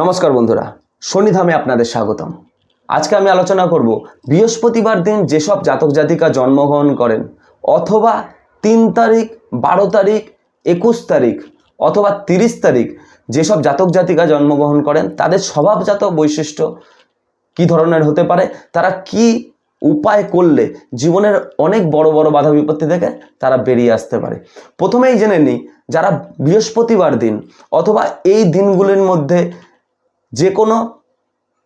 নমস্কার বন্ধুরা, শনিধামে আপনাদের স্বাগতম। আজকে আমি আলোচনা করব বৃহস্পতিবার দিন যেসব জাতক জাতিকা জন্মগ্রহণ করেন, অথবা তিন তারিখ, বারো তারিখ, একুশ তারিখ, অথবা তিরিশ তারিখ যেসব জাতক জাতিকা জন্মগ্রহণ করেন, তাদের স্বভাবজাত বৈশিষ্ট্য কি ধরনের হতে পারে, তারা কি উপায় করলে জীবনের অনেক বড় বড় বাধা বিপত্তি থেকে তারা বেরিয়ে আসতে পারে। প্রথমেই জেনে নিই, যারা বৃহস্পতিবার দিন অথবা এই দিনগুলির মধ্যে যে কোনো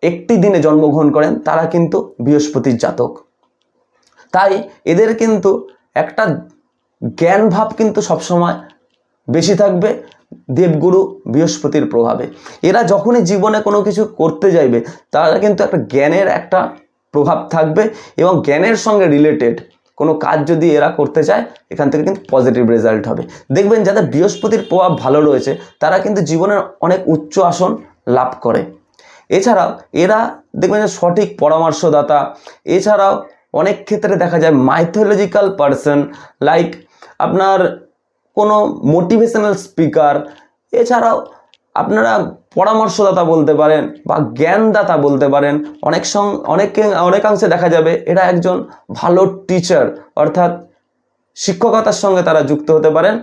একটি দিনে জন্মগ্রহণ করেন, তারা কিন্তু বৃহস্পতির জাতক। তাই এদের কিন্তু একটা জ্ঞান ভাব কিন্তু সবসময় বেশি থাকবে, দেবগুরু বৃহস্পতির প্রভাবে। এরা যখনই জীবনে কোনো কিছু করতে যাইবে, তারা কিন্তু একটা জ্ঞানের একটা প্রভাব থাকবে এবং জ্ঞানের সঙ্গে রিলেটেড কোনো কাজ যদি এরা করতে চায়, এখান থেকে কিন্তু পজিটিভ রেজাল্ট হবে। দেখবেন যাদের বৃহস্পতির প্রভাব ভালো রয়েছে, তারা কিন্তু জীবনের অনেক উচ্চ আসন লাভ করে। এছাড়াও এরা দেখবেন যে সঠিক পরামর্শদাতা। এছাড়াও অনেক ক্ষেত্রে দেখা যায় মাইথোলজিক্যাল পারসন লাইক আপনার কোনো মোটিভেশনাল স্পিকার এছাড়াও আপনারা পরামর্শদাতা বলতে পারেন বা জ্ঞানদাতা বলতে পারেন। অনেক সং, অনেকে, অনেকাংশে দেখা যাবে এরা একজন ভালো টিচার অর্থাৎ শিক্ষকতার সঙ্গে তারা যুক্ত হতে পারেন।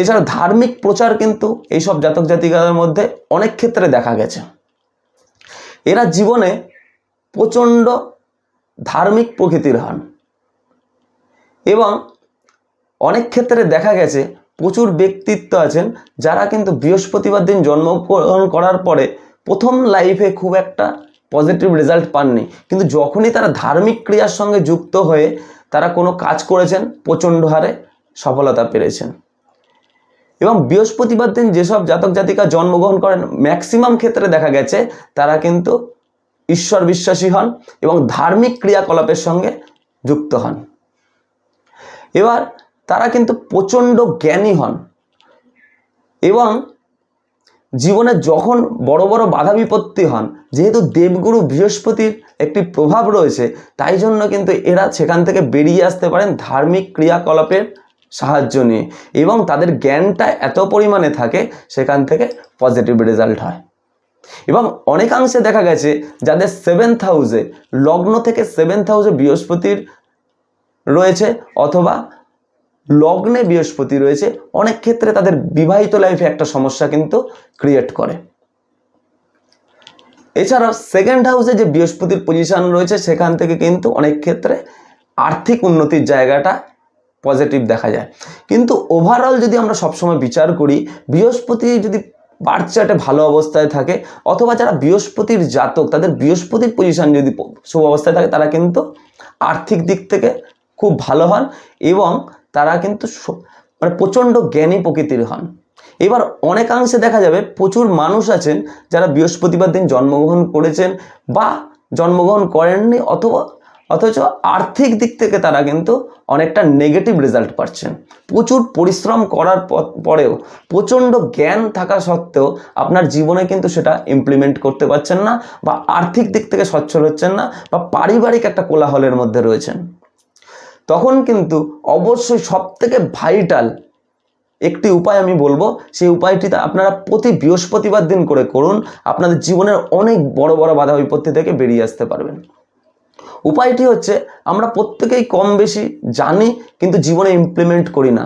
এছাড়া ধার্মিক প্রচার কিন্তু এইসব জাতক জাতিকাদের মধ্যে অনেক ক্ষেত্রে দেখা গেছে। এরা জীবনে প্রচণ্ড ধার্মিক প্রকৃতির হন এবং অনেক ক্ষেত্রে দেখা গেছে প্রচুর ব্যক্তিত্ব আছেন যারা কিন্তু বৃহস্পতিবার দিন জন্মগ্রহণ করার পরে প্রথম লাইফে খুব একটা পজিটিভ রেজাল্ট পাননি। কিন্তু যখনই তারা ধার্মিক ক্রিয়ার সঙ্গে যুক্ত হয়ে তারা কোনো কাজ করেছেন, প্রচণ্ড হারে সফলতা পেরেছেন। এবং বৃহস্পতিবার দিন যেসব জাতক জাতিকা জন্মগ্রহণ করেন ম্যাক্সিমাম ক্ষেত্রে দেখা গেছে তারা কিন্তু ঈশ্বর বিশ্বাসী হন এবং ধার্মিক ক্রিয়াকলাপের সঙ্গে যুক্ত হন। এবার তারা কিন্তু প্রচণ্ড জ্ঞানী হন এবং জীবনে যখন বড় বড় বাধা বিপত্তি হন, যেহেতু দেবগুরু বৃহস্পতির একটি প্রভাব রয়েছে, তাই জন্য কিন্তু এরা সেখান থেকে বেরিয়ে আসতে পারেন ধার্মিক ক্রিয়াকলাপের সাহায্য নিয়ে এবং তাদের জ্ঞানটা এত পরিমাণে থাকে, সেখান থেকে পজিটিভ রেজাল্ট হয়। এবং অনেকাংশে দেখা গেছে যাদের সেভেন্থ হাউসে লগ্ন থেকে সেভেন্থ হাউসে বৃহস্পতির রয়েছে অথবা লগ্নে বৃহস্পতি রয়েছে, অনেক ক্ষেত্রে তাদের বিবাহিত লাইফে একটা সমস্যা কিন্তু ক্রিয়েট করে। এছাড়াও সেকেন্ড হাউসে যে বৃহস্পতির পজিশন রয়েছে, সেখান থেকে কিন্তু অনেক ক্ষেত্রে আর্থিক উন্নতির জায়গাটা পজিটিভ দেখা যায়। কিন্তু ওভারঅল যদি আমরা সবসময় বিচার করি, বৃহস্পতি যদি বার্থ ভালো অবস্থায় থাকে, অথবা যারা বৃহস্পতির জাতক, তাদের বৃহস্পতির পজিশন যদি শুভ অবস্থায় থাকে, তারা কিন্তু আর্থিক দিক থেকে খুব ভালো হন এবং তারা কিন্তু মানে প্রচণ্ড জ্ঞানী প্রকৃতির হন। এবার অনেকাংশে দেখা যাবে প্রচুর মানুষ আছেন যারা বৃহস্পতিবার দিন জন্মগ্রহণ করেছেন বা জন্মগ্রহণ করেননি অথবা অথচ আর্থিক দিক থেকে তারা কিন্তু অনেকটা নেগেটিভ রেজাল্ট পাচ্ছেন প্রচুর পরিশ্রম করার পরেও প্রচণ্ড জ্ঞান থাকা সত্ত্বেও আপনার জীবনে কিন্তু সেটা ইমপ্লিমেন্ট করতে পারছেন না বা আর্থিক দিক থেকে সচ্ছল হচ্ছেন না বা পারিবারিক একটা কোলাহলের মধ্যে রয়েছেন। তখন কিন্তু অবশ্যই সব থেকে ভাইটাল একটি উপায় আমি বলব, সেই উপায়টিতে আপনারা প্রতি বৃহস্পতিবার দিন করে করুন, আপনাদের জীবনের অনেক বড় বড় বাধা বিপত্তি থেকে বেরিয়ে আসতে পারবেন। উপায়টি হচ্ছে আমরা প্রত্যেকেই কম বেশি জানি কিন্তু জীবনে ইমপ্লিমেন্ট করি না।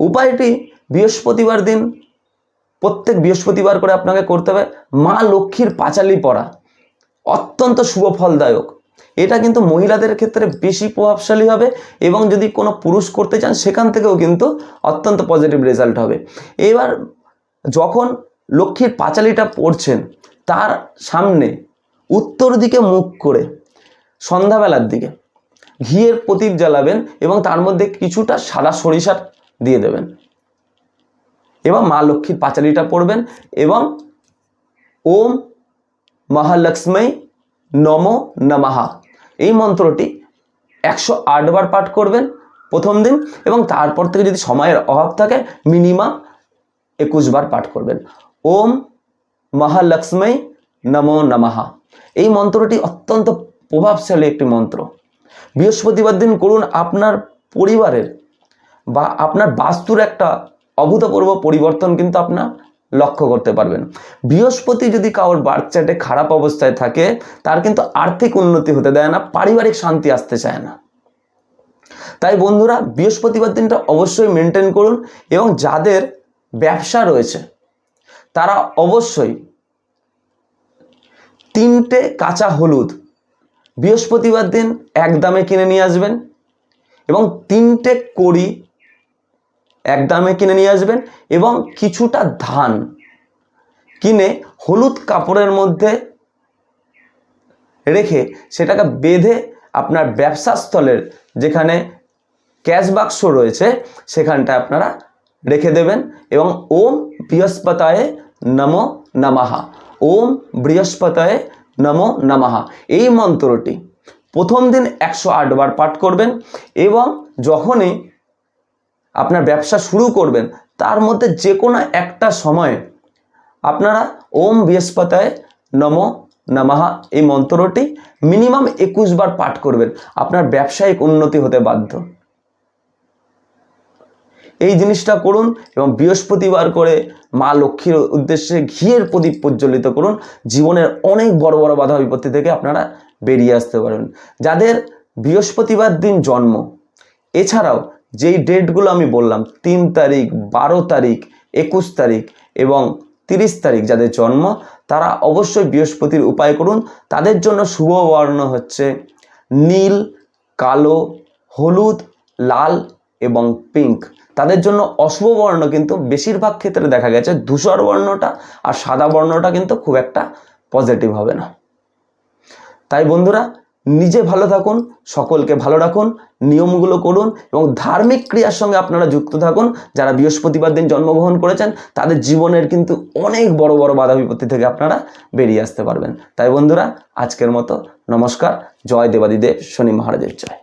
উপায়টি বৃহস্পতিবার দিন, প্রত্যেক বৃহস্পতিবার করে আপনাকে করতে হবে মা লক্ষ্মীর পাঁচালি পড়া, অত্যন্ত শুভ ফলদায়ক। এটা কিন্তু মহিলাদের ক্ষেত্রে বেশি প্রভাবশালী হবে এবং যদি কোনো পুরুষ করতে চান সেখান থেকেও কিন্তু অত্যন্ত পজিটিভ রেজাল্ট হবে। এবার যখন লক্ষ্মীর পাঁচালিটা পড়ছেন, তার সামনে উত্তর দিকে মুখ করে সন্ধ্যাবেলার দিকে। ঘিয়ের প্রদীপ জ্বালাবেন এবং তার মধ্যে কিছুটা সাদা সরিষার দিয়ে দেবেন। এবং মা লক্ষ্মীর পাঁচালিটা পড়বেন এবং ওম মহালক্ষ্মী নম নমঃ। এই মন্ত্রটি একশো বার পাঠ করবেন প্রথম দিন এবং তারপর থেকে যদি সময়ের অভাব থাকে মিনিমাম একুশ বার পাঠ করবেন। ওম মহালক্ষ্মী নম নমঃ। এই মন্ত্রটি অত্যন্ত প্রভাবশালী একটি মন্ত্র। বৃহস্পতিবার দিন করুন আপনার পরিবারের বা আপনার বাস্তুর একটা অভূতপূর্ব পরিবর্তন কিন্তু আপনার লক্ষ্য করতে পারবেন। বৃহস্পতি যদি কারোর বার্থ খারাপ অবস্থায় থাকে, তার কিন্তু আর্থিক উন্নতি হতে দেয় না, পারিবারিক শান্তি আসতে চায় না। তাই বন্ধুরা, বৃহস্পতিবার দিনটা অবশ্যই মেনটেন করুন এবং যাদের ব্যবসা রয়েছে, তারা অবশ্যই তিনটে কাঁচা হলুদ বৃহস্পতিবার দিন এক দামে কিনে নিয়ে আসবেন এবং তিনটে কড়ি এক দামে কিনে নিয়ে আসবেন এবং কিছুটা ধান কিনে হলুদ কাপড়ের মধ্যে রেখে সেটাকে বেঁধে আপনার ব্যবসা স্থলের যেখানে ক্যাশ বাক্স রয়েছে, সেখানটায় আপনারা রেখে দেবেন এবং ওম বৃহস্পতায় নম নমাহা ওম বৃহস্পতায় নম নমাহা এই মন্ত্রটি প্রথম দিন একশো আট বার পাঠ করবেন এবং যখনই আপনার ব্যবসা শুরু করবেন, তার মধ্যে যে কোনো একটা সময়ে আপনারা ওম বৃহস্পতায় নম নমাহা এই মন্ত্রটি মিনিমাম একুশ বার পাঠ করবেন। আপনার ব্যবসায়িক উন্নতি হতে বাধ্য। এই জিনিসটা করুন এবং বৃহস্পতিবার করে মা লক্ষ্মীর উদ্দেশ্যে ঘিয়ের প্রদীপ প্রজ্বলিত করুন। জীবনের অনেক বড় বড় বাধা বিপত্তি থেকে আপনারা বেরিয়ে আসতে পারবেন। যাদের বৃহস্পতিবার দিন জন্ম, এছাড়াও যেই ডেটগুলো আমি বললাম, তিন তারিখ, বারো তারিখ, একুশ তারিখ এবং তিরিশ তারিখ যাদের জন্ম, তারা অবশ্যই বৃহস্পতির উপায় করুন। তাদের জন্য শুভ বর্ণ হচ্ছে নীল, কালো, হলুদ, লাল এবং পিঙ্ক তাদের জন্য অশুভ বর্ণ কিন্তু বেশিরভাগ ক্ষেত্রে দেখা গেছে ধূসর বর্ণটা আর সাদা বর্ণটা কিন্তু খুব একটা পজিটিভ হবে না। তাই বন্ধুরা, নিজে ভালো থাকুন, সকলকে ভালো রাখুন, নিয়মগুলো করুন এবং ধার্মিক ক্রিয়ার সঙ্গে আপনারা যুক্ত থাকুন। যারা বৃহস্পতিবার দিন জন্মগ্রহণ করেছেন, তাদের জীবনের কিন্তু অনেক বড় বড় বাধা বিপত্তি থেকে আপনারা বেরিয়ে আসতে পারবেন। তাই বন্ধুরা, আজকের মতো নমস্কার, জয় দেবাদিদেব, শনি মহারাজের জয়।